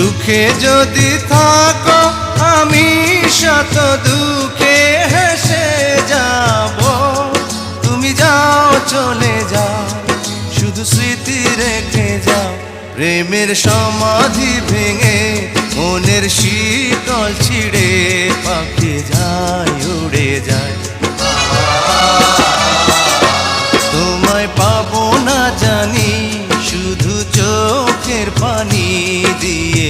সুখে যদি থাকো, আমি শত দুঃখে হেসে যাব। তুমি যাও, চলে যাও, শুধু স্মৃতি রেখে যাও। প্রেমের সমাধি ভেঙে, মনের শীতল ছিঁড়ে পাখি যায়, উড়ে যায়। তোমায় পাবো না জানি, শুধু চোখের পানি দিয়ে